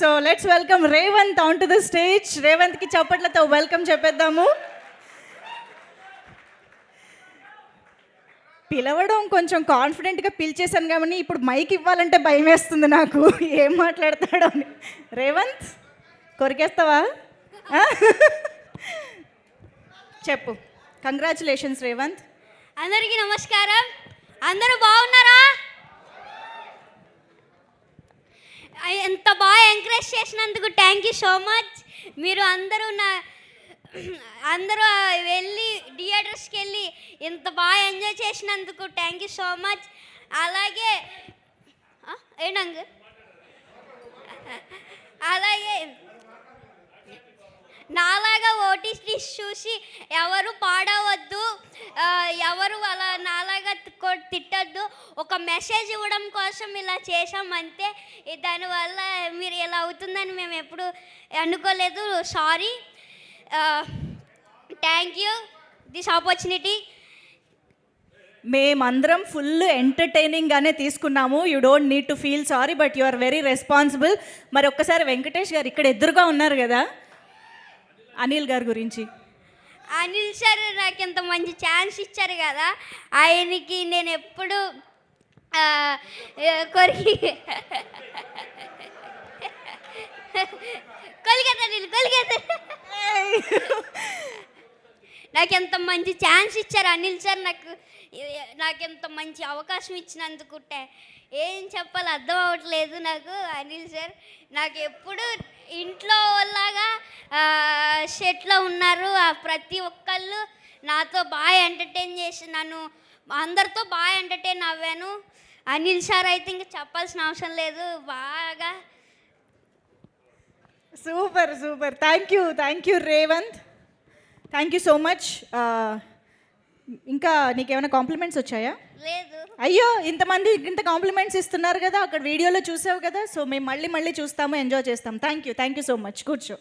So let's welcome Revanth on to the stage రేవంత్కి చప్పట్లతో welcome చెప్పేద్దాము. పిలవడం కొంచెం కాన్ఫిడెంట్గా పిలిచేశాను కానీ ఇప్పుడు మైక్ ఇవ్వాలంటే భయం వేస్తుంది నాకు. ఏం మాట్లాడతాడో అని. రేవంత్ కొరికేస్తావా? చెప్పు. కంగ్రాచులేషన్స్ రేవంత్ అందరికీ నమస్కారం. అందరూ బాగున్నారా? ఎంత బాగా ఎంకరేజ్ చేసినందుకు థ్యాంక్ యూ సో మచ్ మీరు అందరూ నా అందరూ వెళ్ళి థియేటర్స్కి వెళ్ళి ఇంత బాగా ఎంజాయ్ చేసినందుకు థ్యాంక్ యూ సో మచ్ అలాగే ఏనంగ్ అలాగే నాలాగా ఓటీస్ చూసి ఎవరు పాడవు నాలాగా తిట్టద్దు. ఒక మెసేజ్ ఇవ్వడం కోసం ఇలా చేసామంతే అంతే. దానివల్ల మీరు ఇలా అవుతుందని మేము ఎప్పుడు అనుకోలేదు. Sorry thank you this opportunity మేమందరం ఫుల్ ఎంటర్టైనింగ్గానే తీసుకున్నాము. You don't need to feel sorry but you are very responsible మరి ఒక్కసారి వెంకటేష్ గారు ఇక్కడ ఎదురుగా ఉన్నారు కదా? అనిల్ గారి గురించి. అనిల్ సార్ నాకు ఇంత మంచి ఛాన్స్ ఇచ్చారు కదా ఆయనకి నేను ఎప్పుడు కొరికి కొలిగేత నీళ్ళు కొలిగేత నాకు ఎంత మంచి ఛాన్స్ ఇచ్చారు అనిల్ సార్ నాకు నాకు ఎంత మంచి అవకాశం ఇచ్చినందుకుంటే ఏం చెప్పాలి అర్థం అవ్వట్లేదు నాకు అనిల్ సార్. నాకు ఎప్పుడు ఇంట్లో లాగా సెట్లో ఉన్నారు? ఆ ప్రతి ఒక్కళ్ళు నాతో బాగా ఎంటర్టైన్ చేసి నన్ను అందరితో బాగా ఎంటర్టైన్ అవ్వాను. అనిల్ సార్ అయితే ఇంకా చెప్పాల్సిన అవసరం లేదు. బాగా super super. Thank you thank you Revanth thank you so much ఇంకా నీకేమైనా కాంప్లిమెంట్స్ వచ్చాయా? లేదు. అయ్యో ఇంతమంది ఇంత కాంప్లిమెంట్స్ ఇస్తున్నారు కదా అక్కడ వీడియోలో చూసావు కదా సో మేము మళ్ళీ మళ్ళీ చూస్తాము ఎంజాయ్ చేస్తాం. Thank you thank you so much కూర్చో.